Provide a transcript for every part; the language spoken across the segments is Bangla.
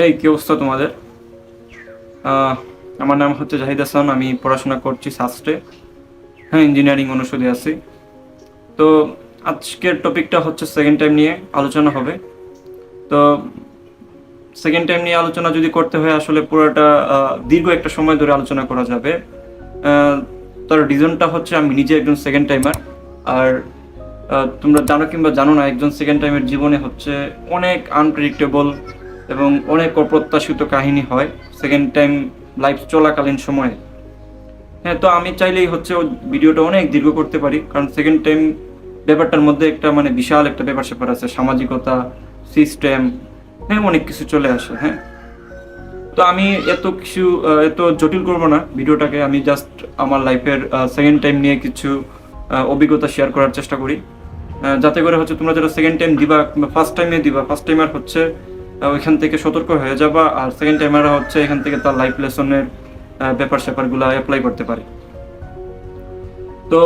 হেই কি অবস্থা তোমাদের? আমার নাম হচ্ছে জাহিদ হাসান, আমি পড়াশোনা করছি শাস্ত্রে হ্যাঁ ইঞ্জিনিয়ারিং অনুষদে আছি। তো আজকের টপিকটা হচ্ছে সেকেন্ড টাইম নিয়ে আলোচনা হবে। তো সেকেন্ড টাইম নিয়ে আলোচনা যদি করতে হয়, আসলে পুরোটা দীর্ঘ একটা সময় ধরে আলোচনা করা যাবে। তার রিজনটা হচ্ছে, আমি নিজে একজন সেকেন্ড টাইমার আর তোমরা জানো কিংবা জানো না, একজন সেকেন্ড টাইমের জীবনে হচ্ছে অনেক আনপ্রেডিক্টেবল এবং অনেক অপ্রত্যাশিত কাহিনী হয়। সেকেন্ড টাইম লাইফ চলাকালীন সময়ে। হ্যাঁ তো আমি চাইলেই হচ্ছে ভিডিওটা অনেক দীর্ঘ করতে পারি। কারণ সেকেন্ড টাইম ব্যাপারটার মধ্যে একটা মানে বিশাল একটা ব্যাপার স্যাপার আছে। সামাজিকতা সিস্টেম হ্যাঁ অনেক কিছু চলে আসে হ্যাঁ। তো আমি এত কিছু এত জটিল করব না ভিডিওটাকে। আমি জাস্ট আমার লাইফের সেকেন্ড টাইম নিয়ে কিছু অভিজ্ঞতা শেয়ার করার চেষ্টা করি। যাতে করে হচ্ছে তোমরা যারা সেকেন্ড টাইম দিবা ফার্স্ট টাইমে দিবা ফার্স্ট টাইমার হচ্ছে ওইখান থেকে সতর্ক হয়ে যাবা। আর সেকেন্ড টাইমাররা হচ্ছে এখান থেকে তার লাইফ লেসনের ব্যাপার স্যাপারগুলো অ্যাপ্লাই করতে পারে। তো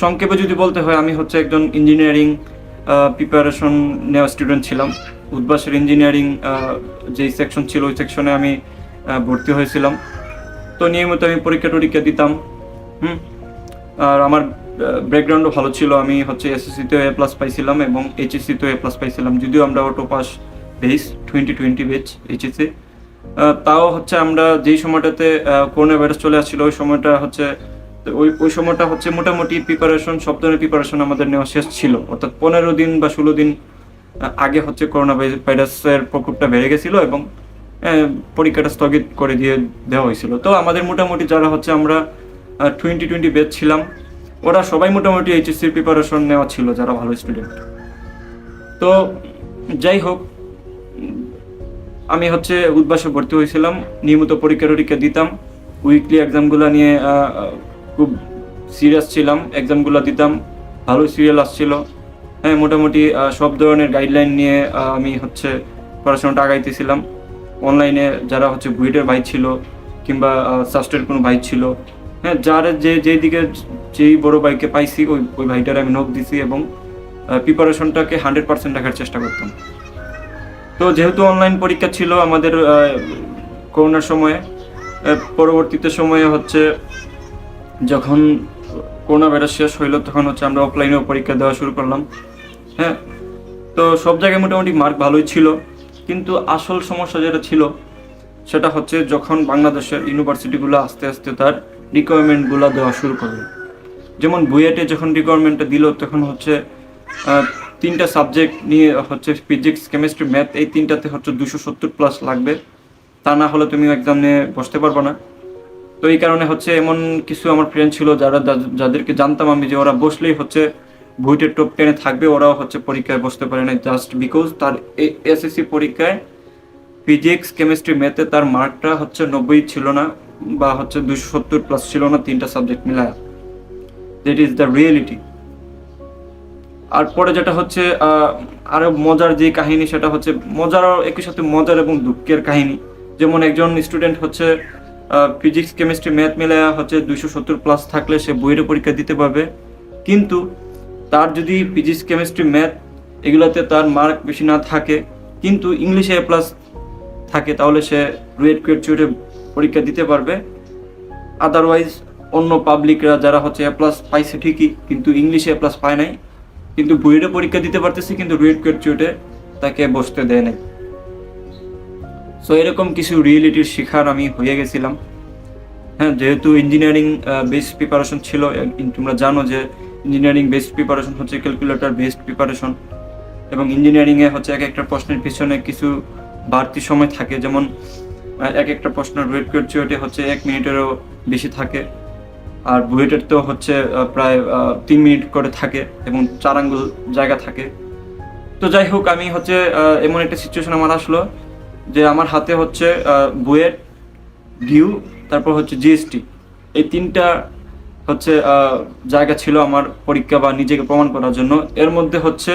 সংক্ষেপে যদি বলতে হয়, আমি হচ্ছে একজন ইঞ্জিনিয়ারিং প্রিপারেশন নেওয়া স্টুডেন্ট ছিলাম। উদ্বাসের ইঞ্জিনিয়ারিং যেই সেকশন ছিল, ওই সেকশনে আমি ভর্তি হয়েছিলাম। তো নিয়মিত আমি পরীক্ষা টরীক্ষা দিতাম। হুম? আর আমার ব্যাকগ্রাউন্ডও ভালো ছিল। আমি হচ্ছে এসএসসিতেও এ প্লাস পাইছিলাম এবং এইচএসসিতেও এ প্লাস পাইছিলাম। যদিও আমরা auto pass base twenty twenty batch HSC তাও হচ্ছে আমরা যেই সময়টাতে করোনা ভাইরাস চলে আসছিল, ওই সময়টা হচ্ছে, ওই ওই সময়টা হচ্ছে মোটামুটি প্রিপারেশন সব ধরনের প্রিপারেশন আমাদের নেওয়া শেষ ছিল। অর্থাৎ পনেরো দিন বা ষোলো দিন আগে হচ্ছে করোনা ভাইরাসের প্রকোপটা বেড়ে গেছিল এবং পরীক্ষাটা স্থগিত করে দিয়ে দেওয়া হয়েছিল। তো আমাদের মোটামুটি যারা হচ্ছে আমরা টোয়েন্টি টোয়েন্টি বেচ ছিলাম ওরা সবাই মোটামুটি এইচএসসির প্রিপারেশন নেওয়া ছিল, যারা ভালো স্টুডেন্ট তো যাই হোক, আমি হচ্ছে উদ্বাসে ভর্তি হয়েছিলাম, নিয়মিত পরীক্ষা টরীক্ষা দিতাম উইকলি এক্সামগুলো নিয়ে খুব সিরিয়াস ছিলাম এক্সামগুলো দিতাম, ভালো সিরিয়াল আসছিল। হ্যাঁ মোটামুটি সব ধরনের গাইডলাইন নিয়ে আমি হচ্ছে পড়াশোনাটা আগাইতেছিলাম। অনলাইনে যারা হচ্ছে বুয়েটের ভাই ছিল, কিংবা সাস্টের কোনো ভাই ছিল হ্যাঁ যার যে যেই দিকে যেই বড় ভাইকে পাইছি, ওই ওই ভাইটার আমি নোট দিছি এবং প্রিপারেশনটাকে হান্ড্রেড পার্সেন্ট রাখার চেষ্টা করতাম। তো যেহেতু অনলাইন পরীক্ষা ছিল আমাদের করোনার সময়ে পরবর্তীতে সময়ে হচ্ছে, যখন করোনা ভাইরাস শেষ হইল, তখন হচ্ছে আমরা অফলাইনেও পরীক্ষা দেওয়া শুরু করলাম। হ্যাঁ তো সব জায়গায় মোটামুটি মার্ক ভালোই ছিল। কিন্তু আসল সমস্যা যেটা ছিল, সেটা হচ্ছে যখন বাংলাদেশের ইউনিভার্সিটিগুলো আস্তে আস্তে তার রিকোয়ারমেন্টগুলো দেওয়া শুরু করল। যেমন বুয়েটে যখন রিকোয়ারমেন্টটা দিল, তখন হচ্ছে তিনটা সাবজেক্ট নিয়ে হচ্ছে ফিজিক্স কেমিস্ট্রি ম্যাথ এই তিনটাতে হচ্ছে দুশো সত্তর প্লাস লাগবে। তা না হলে তুমি নিয়ে বসতে পারবে না। তো এই কারণে হচ্ছে এমন কিছু আমার ফ্রেন্ড ছিল যারা যাদেরকে জানতাম আমি যে ওরা বসলেই হচ্ছে বুয়েটের টপ টেনে থাকবে, ওরাও হচ্ছে পরীক্ষায় বসতে পারে না জাস্ট বিকজ তার এসএসসি পরীক্ষায় ফিজিক্স কেমিস্ট্রি ম্যাথে তার মার্কটা হচ্ছে নব্বই ছিল না। বা হচ্ছে দুশো সত্তর প্লাস ছিল না, তিনটা সাবজেক্ট মিলায়। দ্যাট ইজ দ্য রিয়েলিটি আর পরে যেটা হচ্ছে আরও মজার যে কাহিনী সেটা হচ্ছে মজার একই সাথে মজার এবং দুঃখের কাহিনী। যেমন একজন স্টুডেন্ট হচ্ছে ফিজিক্স কেমিস্ট্রি ম্যাথ মিলে হচ্ছে দুইশো সত্তর প্লাস থাকলে সে বইয়ের পরীক্ষা দিতে পারবে। কিন্তু তার যদি ফিজিক্স কেমিস্ট্রি ম্যাথ এগুলোতে তার মার্ক বেশি না থাকে, কিন্তু ইংলিশে এ প্লাস থাকে, তাহলে সে রুয়েট কুয়েটচুয়েটে পরীক্ষা দিতে পারবে। আদারওয়াইজ অন্য পাবলিকরা যারা হচ্ছে এ প্লাস পাইছে ঠিকই, কিন্তু ইংলিশে এ প্লাস পায় নাই। কিন্তু বুয়েটে পরীক্ষা দিতে পারতেছে, কিন্তু রুয়েট কুয়েটচুয়েটে তাকে বসতে দেয় নাই। সো এরকম কিছু রিয়েলিটির শিকার আমি হয়ে গেছিলাম। হ্যাঁ যেহেতু ইঞ্জিনিয়ারিং বেস প্রিপারেশন ছিল তোমরা জানো যে ইঞ্জিনিয়ারিং বেসড প্রিপারেশন হচ্ছে ক্যালকুলেটর বেসড প্রিপারেশন এবং ইঞ্জিনিয়ারিংয়ে হচ্ছে এক একটা প্রশ্নের পিছনে কিছু বাড়তি সময় থাকে, যেমন এক একটা প্রশ্নের রেড কোয়েটে হচ্ছে এক মিনিটেরও বেশি থাকে। আর বুয়েটের তো হচ্ছে প্রায় তিন মিনিট করে থাকে এবং চার আঙ্গুল জায়গা থাকে। তো যাই হোক, আমি হচ্ছে এমন একটা সিচুয়েশন আমার আসলো যে আমার হাতে হচ্ছে বুয়েট ডিউ তারপর হচ্ছে জিএসটি এই তিনটা হচ্ছে জায়গা ছিল আমার পরীক্ষা বা নিজেকে প্রমাণ করার জন্য। এর মধ্যে হচ্ছে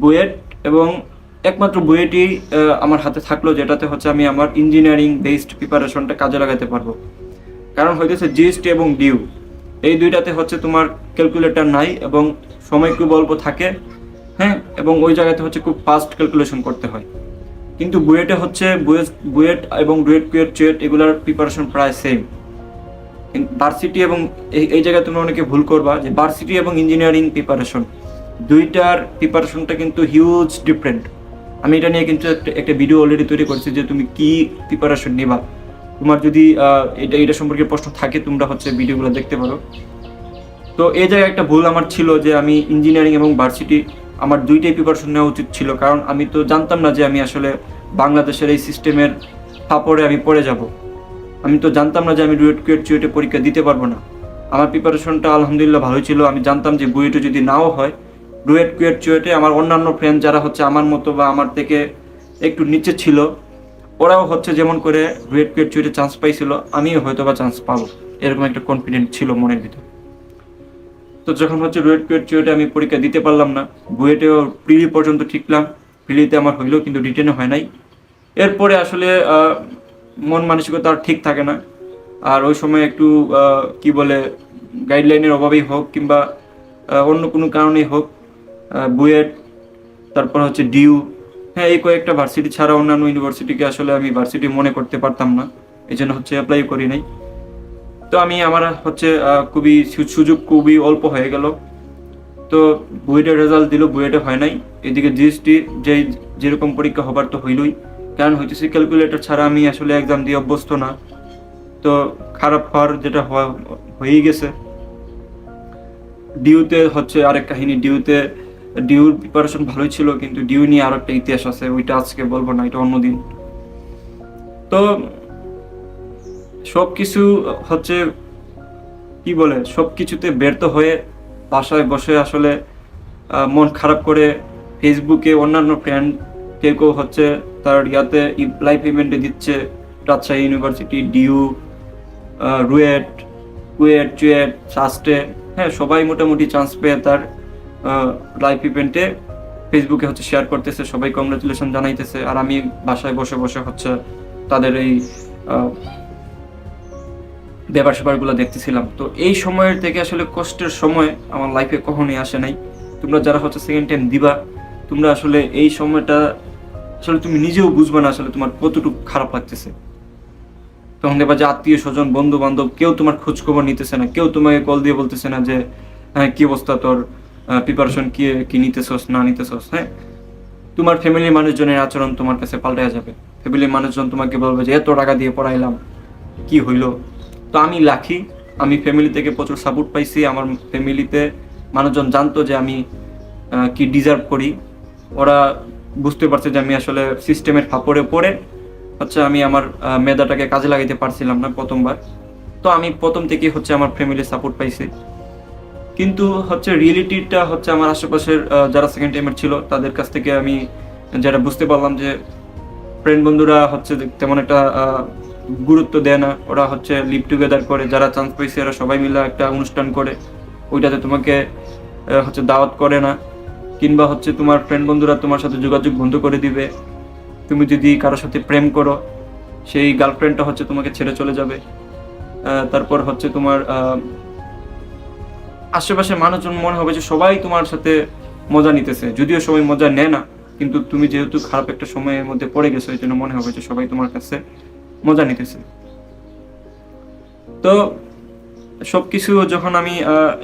বুয়েট এবং একমাত্র আহ, আমার হাতে থাকল যেটাতে হচ্ছে আমি আমার ইঞ্জিনিয়ারিং বেসড প্রিপারেশনটা কাজে লাগাতে পারব। কারণ হইতেছে জিএসটি এবং ডিউ এই দুইটাতে হচ্ছে তোমার ক্যালকুলেটর নাই এবং সময় খুব অল্প থাকে হ্যাঁ? এবং ওই জায়গাতে হচ্ছে খুব ফাস্ট ক্যালকুলেশন করতে হয়। কিন্তু বুয়েটে হচ্ছে বুয়েট বুয়েট এবং ডুয়েট কুয়েট চুয়েট এগুলোর প্রিপারেশন প্রায় সেম ভার্সিটি এবং এই এই জায়গায় তোমরা অনেকে ভুল করবা যে ভার্সিটি এবং ইঞ্জিনিয়ারিং প্রিপারেশন দুইটার প্রিপারেশনটা কিন্তু হিউজ ডিফারেন্ট আমি এটা নিয়ে কিন্তু একটা ভিডিও অলরেডি তৈরি করেছি যে তুমি কি প্রিপারেশন নেবা। তোমার যদি এটা এটা সম্পর্কে প্রশ্ন থাকে, তোমরা হচ্ছে ভিডিওগুলো দেখতে পারো। তো এই জায়গায় একটা ভুল আমার ছিল যে আমি ইঞ্জিনিয়ারিং এবং ভার্সিটি আমার দুইটাই প্রিপারেশন নেওয়া উচিত ছিল। কারণ আমি তো জানতাম না যে আমি আসলে বাংলাদেশের এই সিস্টেমের ফাপড়ে আমি পড়ে যাব। আমি তো জানতাম না যে আমি ডুয়েট কুয়েট চুয়েটে পরীক্ষা দিতে পারব না। আমার প্রিপারেশনটা আলহামদুলিল্লাহ ভালোই ছিল। আমি জানতাম যে বুয়েটে যদি নাও হয় ডুয়েট কুয়েট চুয়েটে আমার অন্যান্য ফ্রেন্ড যারা হচ্ছে আমার মতো বা আমার থেকে একটু নিচে ছিল, ওরাও হচ্ছে যেমন করে ডুয়েট কুয়েট চুয়েটে চান্স পাইছিল, আমিও হয়তো বা চান্স পাবো। এরকম একটা কনফিডেন্ট ছিল মনের ভিতর। তো যখন হচ্ছে ডুয়েট কুয়েট চুয়েটে আমি পরীক্ষা দিতে পারলাম না, বুয়েটেও প্রিলি পর্যন্ত ঠিকলাম, প্রিলিতে আমার হইল কিন্তু রিটেনে হয় নাই। এরপরে আসলে মন মানসিকতা আর ঠিক থাকে না। আর ওই সময় একটু কি বলে গাইডলাইনের অভাবেই হোক কিংবা অন্য কোনো কারণেই হোক বুয়েট, তারপর হচ্ছে ডিউ। হ্যাঁ এই কয়েকটা ভার্সিটি ছাড়া অন্যান্য ইউনিভার্সিটিকে আসলে আমি ভার্সিটি মনে করতে পারতাম না। এই জন্য হচ্ছে অ্যাপ্লাই করি নাই। তো আমি আমার হচ্ছে খুবই সুযোগ খুবই অল্প হয়ে গেল। তো বুয়েটের রেজাল্ট দিল, বুয়েটে হয় নাই। এদিকে জিএসটি যে যেরকম পরীক্ষা হবার তো হইলই। কারণ হইতেছে ক্যালকুলেটর ছাড়া আমি আসলে এক্সাম দিয়ে অভ্যস্ত না। তো খারাপ হওয়ার যেটা হয়েই গেছে। ডিউতে হচ্ছে আরেক কাহিনী। ডিউতে ডিউর প্রিপারেশন ভালোই ছিল, কিন্তু ডিউ নিয়ে আরও একটা ইতিহাস আছে, ওইটা আজকে বলব না, এটা অন্যদিন। তো সব কিছু হচ্ছে, কি বলে সব কিছুতে ব্যর্থ হয়ে বাসায় বসে আসলে মন খারাপ করে ফেসবুকে অন্যান্য ফ্রেন্ড কেউ হচ্ছে তার ইয়াতে লাইফ ইভেন্টে দিচ্ছে, রাজশাহী ইউনিভার্সিটি ডিউ রুয়েট, কুয়েট, চুয়েট, সাস্টে হ্যাঁ সবাই মোটামুটি চান্স পেয়ে তার লাইফ ইভেন্টে ফেসবুকে হচ্ছে শেয়ার করতেছে, সবাই কংগ্রাচুলেশন জানাইতেছে। আর আমি বাসায় বসে বসে হচ্ছে তাদের এই ব্যাপার স্যাপারগুলো দেখতেছিলাম। তো এই সময়ের থেকে আসলে কষ্টের সময় আমার লাইফে কখনোই আসে নাই। তোমরা যারা হচ্ছে সেকেন্ড টাইম দিবা, তোমরা আসলে এই সময়টা আসলে তুমি নিজেও বুঝবে না আসলে তোমার কতটুকু খারাপ লাগতেছে। তখন দেখবা যে আত্মীয় স্বজন বন্ধু বান্ধব কেউ তোমার খোঁজ খবর নিতেছে না, কেউ তোমাকে কল দিয়ে বলতেছে না যে হ্যাঁ কি অবস্থা তোর? প্রিপারেশন কি কি নিতেছস, না নিতেছস হ্যাঁ? তোমার ফ্যামিলির মানুষজনের আচরণ তোমার কাছে পাল্টে যাবে। ফ্যামিলির মানুষজন তোমাকে বলবে যে এত টাকা দিয়ে পড়াইলাম। কি হইল? তো আমি লাখি। আমি ফ্যামিলি থেকে প্রচুর সাপোর্ট পাইছি। আমার ফ্যামিলিতে মানুষজন জানতো যে আমি কি ডিজার্ভ করি। ওরা বুঝতে পারছে যে আমি আসলে সিস্টেমের ফাপড়ে পড়ে। হচ্ছে আমি আমার মেধাটাকে কাজে লাগাইতে পারছিলাম না প্রথমবার। তো আমি প্রথম থেকেই হচ্ছে আমার ফ্যামিলির সাপোর্ট পাইছি। কিন্তু হচ্ছে রিয়েলিটিটা হচ্ছে আমার আশেপাশের যারা সেকেন্ড টাইমের ছিল, তাদের কাছ থেকে আমি যেটা বুঝতে পারলাম যে ফ্রেন্ড বন্ধুরা হচ্ছে তেমন একটা গুরুত্ব দেয় না। ওরা হচ্ছে লিভ টুগেদার করে, যারা চান্স পাইছে ওরা সবাই মিলে একটা অনুষ্ঠান করে। ওইটাতে তোমাকে হচ্ছে দাওয়াত করে না। কিংবা হচ্ছে তোমার ফ্রেন্ড বন্ধুরা তোমার সাথে যোগাযোগ বন্ধ করে দিবে। তুমি যদি কারোর সাথে প্রেম করো, সেই গার্লফ্রেন্ডটা হচ্ছে তোমাকে ছেড়ে চলে যাবে। তারপর হচ্ছে তোমার আশেপাশে মানুষজন মনে হবে যে সবাই তোমার সাথে মজা নিতেছে। যদিও সবাই মজা নেয় না, কিন্তু তুমি যেহেতু খারাপ একটা সময়ের মধ্যে পড়ে গেছো, এই জন্য মনে হবে যে সবাই তোমার কাছে মজা নিতেছে। তো সবকিছু যখন আমি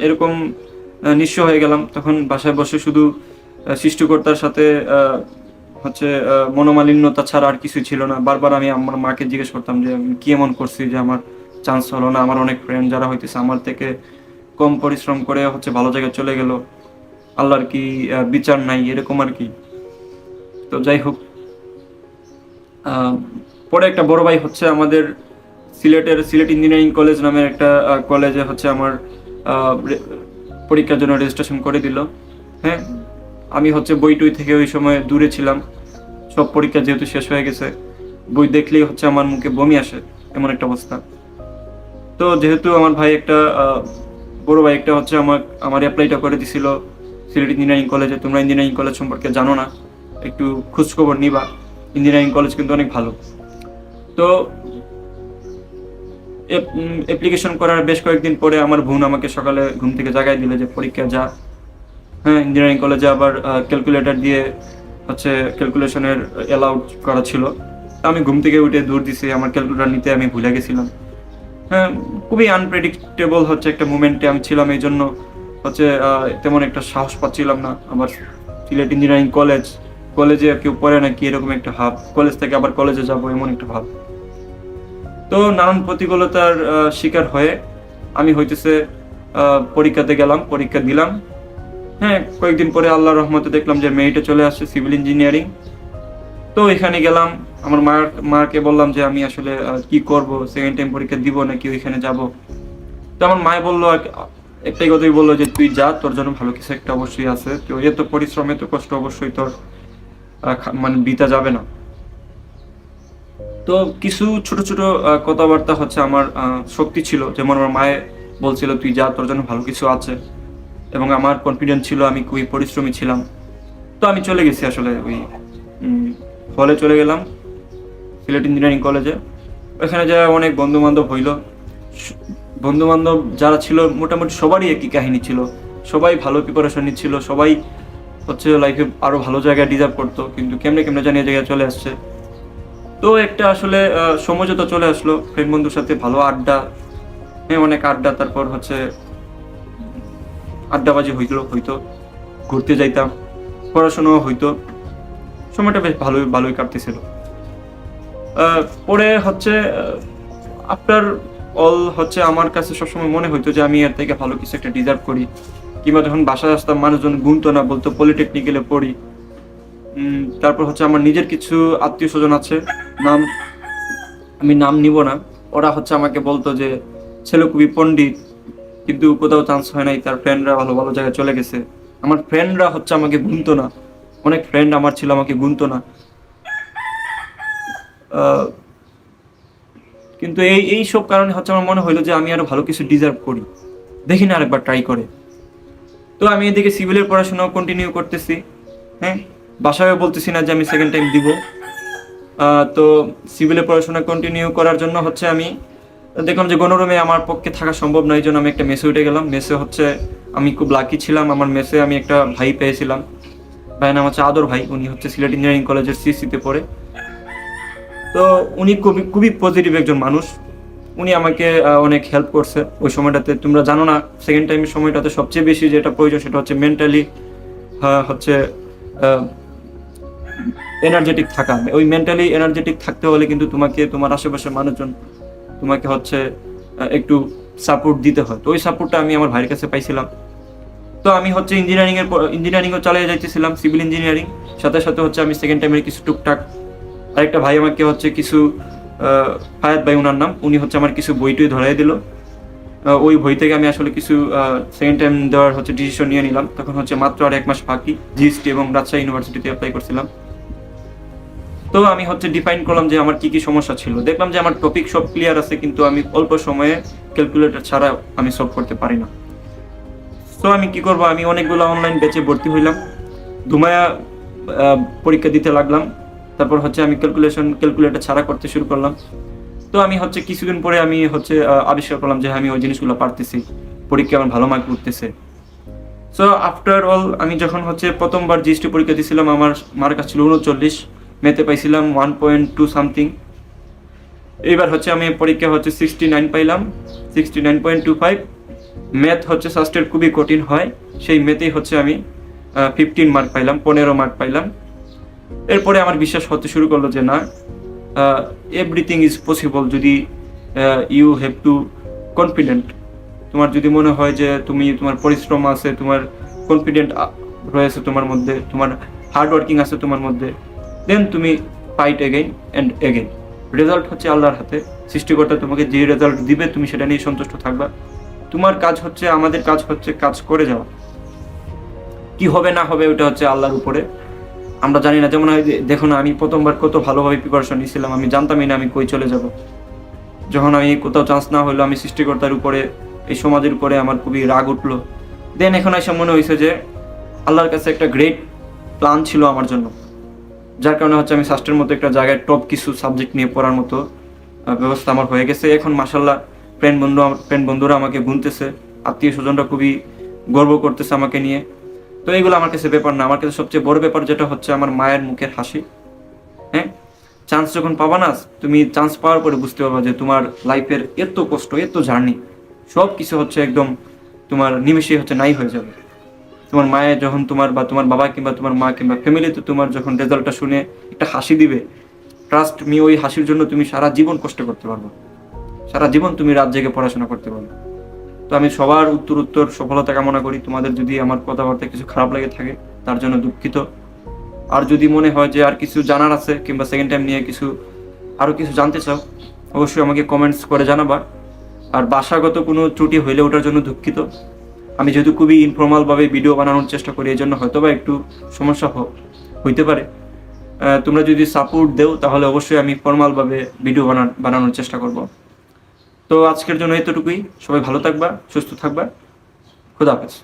এরকম নিঃস্ব হয়ে গেলাম, তখন বাসায় বসে শুধু সৃষ্টিকর্তার সাথে হচ্ছে মনোমালিন্যতা ছাড়া আর কিছু ছিল না। বারবার আমি আমার মাকে জিজ্ঞেস করতাম যে কি এমন করছি যে আমার চান্স হলো না? আমার অনেক ফ্রেন্ড যারা হইতেছে, আমার থেকে কম পরিশ্রম করে হচ্ছে ভালো জায়গায় চলে গেল। আল্লাহর কি বিচার নাই, এরকম আর কি। তো যাই হোক পরে একটা বড় ভাই হচ্ছে আমাদের সিলেটের সিলেট ইঞ্জিনিয়ারিং কলেজ নামের একটা কলেজে হচ্ছে আমার পরীক্ষার জন্য রেজিস্ট্রেশন করে দিল। হ্যাঁ আমি হচ্ছে বই টই থেকে ওই সময় দূরে ছিলাম। সব পরীক্ষা যেহেতু শেষ হয়ে গেছে, বই দেখলেই হচ্ছে আমার মুখে বমি আসে, এমন একটা অবস্থা। তো যেহেতু আমার ভাই একটা বড় ভাই একটা হচ্ছে আমার আমার অ্যাপ্লাইটা করে দিছিল, সিলেট ইঞ্জিনিয়ারিং কলেজে তোমরা ইঞ্জিনিয়ারিং কলেজ সম্পর্কে জানো না, একটু খোঁজখবর নিবা। ইঞ্জিনিয়ারিং কলেজ কিন্তু অনেক ভালো। তো অ্যাপ্লিকেশন করার বেশ কয়েকদিন পরে আমার বোন আমাকে সকালে ঘুম থেকে জাগায় দিল যে, পরীক্ষা যা। হ্যাঁ ইঞ্জিনিয়ারিং কলেজে আবার ক্যালকুলেটর দিয়ে হচ্ছে ক্যালকুলেশনের অ্যালাউড করা ছিল। আমি ঘুম থেকে উঠে দূর দিছি, আমার ক্যালকুলেটর নিতে আমি ভুলে গেছিলাম। খুবই আনপ্রেডিক্টেবল হচ্ছে একটা মুমেন্টে আমি ছিলাম এই জন্য হচ্ছে তেমন একটা সাহস পাচ্ছিলাম না। আবার সিলেট ইঞ্জিনিয়ারিং কলেজ কলেজে কেউ পড়ে না কি এরকম একটা ভাব। কলেজ থেকে আবার কলেজে যাব, এমন একটা ভাব। তো নানান প্রতিকূলতার শিকার হয়ে আমি হইতেছে পরীক্ষাতে গেলাম, পরীক্ষা দিলাম। হ্যাঁ কয়েকদিন পরে আল্লাহ রহমতে দেখলাম যে মেয়েটা চলে আসছে সিভিল ইঞ্জিনিয়ারিং তো এখানে গেলাম আমার মার, মাকে বললাম যে আমি আসলে কি করব? সেকেন্ড টাইম পরীক্ষা দিব নাকি ওইখানে যাব? তো আমার মায় বলল একটাই কথাই বলল যে তুই যা, তোর জন্য ভালো কিছু একটা অবশ্যই আছে। তো এত পরিশ্রম এত কষ্ট, অবশ্যই তোর মানে বিতা যাবে না। তো কিছু ছোট ছোট কথাবার্তা হচ্ছে আমার শক্তি ছিল। যেমন আমার মায়ে বলছিল, তুই যা, তোর জন্য ভালো কিছু আছে। এবং আমার কনফিডেন্স ছিল, আমি খুবই পরিশ্রমী ছিলাম। তো আমি চলে গেছি আসলে ওই হলে চলে গেলাম। সিলেট ইঞ্জিনিয়ারিং কলেজে। ওখানে যা অনেক বন্ধু বান্ধব হইল। বন্ধু বান্ধব যারা ছিল, মোটামুটি সবারই একই কাহিনী ছিল। সবাই ভালো প্রিপারেশন নিচ্ছিল সবাই হচ্ছে লাইফে আরও ভালো জায়গায় ডিজার্ভ করতো, কিন্তু কেমনে কেমনে জানি এই জায়গায় চলে আসছে। তো একটা আসলে সমঝোতা চলে আসলো ফ্রেন্ড বন্ধুর সাথে ভালো আড্ডা হ্যাঁ অনেক আড্ডা, তারপর হচ্ছে আড্ডাবাজি হইতো হইতো, ঘুরতে যাইতাম, পড়াশোনাও হইতো। সময়টা বেশ ভালোই ভালোই কাটতেছিল। পরে হচ্ছে আফটার অল হচ্ছে আমার কাছে সবসময় মনে হইতো যে আমি এর থেকে ভালো কিছু একটা ডিজার্ভ করি। কিংবা যখন বাসায় আসতাম, মানুষজন গুনতো না, বলতো পলিটেকনিক্যালে পড়ি। তারপর হচ্ছে আমার নিজের কিছু আত্মীয় স্বজন আছে, নাম আমি নাম নিব না। ওরা হচ্ছে আমাকে বলতো যে, ছেলে খুবই পণ্ডিত, কিন্তু কোথাও চান্স হয় নাই, তার ফ্রেন্ডরা ভালো ভালো জায়গায় চলে গেছে। আমার ফ্রেন্ডরা হচ্ছে আমাকে গুনতো না। অনেক ফ্রেন্ড আমার ছিল, আমাকে গুনতো না। কিন্তু এই এই সব কারণে হচ্ছে আমার মনে হলো যে আমি আরও ভালো কিছু ডিজার্ভ করি। দেখি না আরেকবার ট্রাই করে। তো আমি এদিকে সিভিলের পড়াশোনাও কন্টিনিউ করতেছি হ্যাঁ? বাসায় বলতেছি না যে আমি সেকেন্ড টাইম দিব। তো সিভিলের পড়াশোনা কন্টিনিউ করার জন্য হচ্ছে আমি, দেখলাম যে গণরুমে আমার পক্ষে থাকা সম্ভব নয়, এই জন্য আমি একটা মেসে উঠে গেলাম। মেসে হচ্ছে আমি খুব লাকি ছিলাম, আমার মেসে আমি একটা ভাই পেয়েছিলাম। ভাই নাম হচ্ছে আদর ভাই, উনি হচ্ছে সিলেট ইঞ্জিনিয়ারিং কলেজের সিসিতে পড়ে। তো উনি খুবই খুবই পজিটিভ একজন মানুষ। উনি আমাকে অনেক হেল্প করছে। ওই সময়টাতে, তোমরা জানো না সেকেন্ড টাইমের সময়টাতে সবচেয়ে বেশি যেটা প্রয়োজন সেটা হচ্ছে মেন্টালি হচ্ছে এনার্জেটিক থাকা। ওই মেন্টালি এনার্জেটিক থাকতে হলে কিন্তু তোমাকে, তোমার আশেপাশের মানুষজন তোমাকে হচ্ছে একটু সাপোর্ট দিতে হয়। তো ওই সাপোর্টটা আমি আমার ভাইয়ের কাছে পাইছিলাম। তো আমি হচ্ছে ইঞ্জিনিয়ারিংয়ের ইঞ্জিনিয়ারিংও চালিয়ে যাইতেছিলাম সিভিল ইঞ্জিনিয়ারিং সাথে সাথে হচ্ছে আমি সেকেন্ড টাইমের কিছু টুকটাক আরেকটা ভাই আমাকে হচ্ছে কিছু ফায়াত ভাই ওনার নাম, উনি হচ্ছে আমার কিছু বই টই ধরাই দিল। ওই বই থেকে আমি আসলে কিছু সেকেন্ড টাইম দেওয়ার হচ্ছে ডিসিশন নিয়ে নিলাম। তখন হচ্ছে মাত্র আর এক মাস বাকি, জিএসটি এবং রাজশাহী ইউনিভার্সিটিতে অ্যাপ্লাই করছিলাম। তো আমি হচ্ছে ডিফাইন করলাম যে আমার কি কি সমস্যা ছিল। দেখলাম যে আমার টপিক সব ক্লিয়ার আছে, কিন্তু আমি অল্প সময়ে ক্যালকুলেটর ছাড়া আমি সলভ করতে পারি না। তো আমি কি করব? আমি অনেকগুলো অনলাইন ব্যাচে ভর্তি হইলাম। ধুমায়া পরীক্ষা দিতে লাগলাম। তারপর হচ্ছে আমি ক্যালকুলেশন ক্যালকুলেটর ছাড়া করতে শুরু করলাম। তো আমি হচ্ছে কিছুদিন পরে আমি হচ্ছে আবিষ্কার করলাম যে আমি ওই জিনিসগুলো পারতেছি। পরীক্ষা আমার ভালো মার্ক উঠতেছে। সো আফটার অল আমি যখন হচ্ছে প্রথমবার জিএসটি পরীক্ষা দিয়েছিলাম আমার মার্ক ছিল উনচল্লিশ। মেতে পাইছিলাম ওয়ান পয়েন্ট টু সামথিং এইবার হচ্ছে আমি পরীক্ষা হচ্ছে সিক্সটি নাইন পাইলাম। Sixty nine point two five math হচ্ছে সাস্টের খুবই কঠিন হয়। সেই ম্যাথেই হচ্ছে আমি ফিফটিন মার্ক পাইলাম, পনেরো মার্ক পাইলাম। এরপরে আমার বিশ্বাস হতে শুরু করল যে না এভরিথিং ইজ পসিবল যদি ইউ হ্যাভ টু কনফিডেন্ট তোমার যদি মনে হয় যে তুমি, তোমার পরিশ্রম আছে, তোমার কনফিডেন্ট রয়েছে তোমার মধ্যে, তোমার হার্ড ওয়ার্কিং আছে তোমার মধ্যে দেন তুমি fight again and again result হচ্ছে আল্লাহর হাতে। সৃষ্টিকর্তা তোমাকে যে রেজাল্ট দিবে, তুমি সেটা নিয়ে সন্তুষ্ট থাকবা। তোমার কাজ হচ্ছে, আমাদের কাজ হচ্ছে কাজ করে যাওয়া। কি হবে না হবে, ওটা হচ্ছে আল্লাহর উপরে। আমরা জানি না, যেমন হয় যে- দেখো না, আমি প্রথমবার কত ভালোভাবে প্রিপারেশন নিয়েছিলাম, আমি জানতামই না আমি কই চলে যাব। যখন আমি কোথাও চান্স না হলো, আমি সৃষ্টিকর্তার উপরে, এই সমাজের উপরে আমার খুবই রাগ উঠল। দেন এখন এসে মনে হয়েছে যে, আল্লাহর কাছে একটা গ্রেট প্ল্যান ছিল আমার জন্য। যার কারণে হচ্ছে আমি সাস্টের মতো একটা জায়গায় টপ কিছু সাবজেক্ট নিয়ে পড়ার মতো ব্যবস্থা আমার হয়ে গেছে। এখন মাসাল্লাহ ফ্রেন্ড বন্ধু ফ্রেন্ড বন্ধুরা আমাকে গুনতেছে আত্মীয় স্বজনরা খুবই গর্ব করতেছে আমাকে নিয়ে। তো এইগুলো আমার কাছে ব্যাপার না। আমার কাছে সবচেয়ে বড় ব্যাপার যেটা হচ্ছে আমার মায়ের মুখের হাসি। হ্যাঁ? চান্স যখন পাবা না, তুমি চান্স পাওয়ার পরে বুঝতে পারবা যে তোমার লাইফের এত কষ্ট, এত জার্নি সব কিছু হচ্ছে একদম তোমার নিমেষেই হচ্ছে নাই হয়ে যাবে। তোমার মায়ের যখন তোমার বা তোমার বাবা কিংবা তোমার মা কিংবা ফ্যামিলিতে তোমার যখন রেজাল্টটা শুনে একটা হাসি দিবে ট্রাস্ট মি ওই হাসির জন্য তুমি সারা জীবন কষ্ট করতে পারবে। সারা জীবন তুমি রাত জেগে পড়াশোনা করতে পারবে। তো আমি সবার উত্তর উত্তর সফলতা কামনা করি। তোমাদের যদি আমার কথাবার্তা কিছু খারাপ লেগে থাকে, তার জন্য দুঃখিত। আর যদি মনে হয় যে আর কিছু জানার আছে কিংবা সেকেন্ড টাইম নিয়ে কিছু আরও কিছু জানতে চাও, অবশ্যই আমাকে কমেন্টস করে জানাবা। আর ভাষাগত কোনো ত্রুটি হইলে ওটার জন্য দুঃখিত। আমি যেহেতু খুবই ইনফর্মালভাবে ভিডিও বানানোর চেষ্টা করি, এই জন্য হয়তো বা একটু সমস্যা হইতে পারে। তোমরা যদি সাপোর্ট দেও, তাহলে অবশ্যই আমি ফর্মালভাবে ভিডিও বানা বানানোর চেষ্টা করব। তো আজকের জন্য এতটুকুই। সবাই ভালো থাকবা সুস্থ থাকবা। খুদা হাফেজ।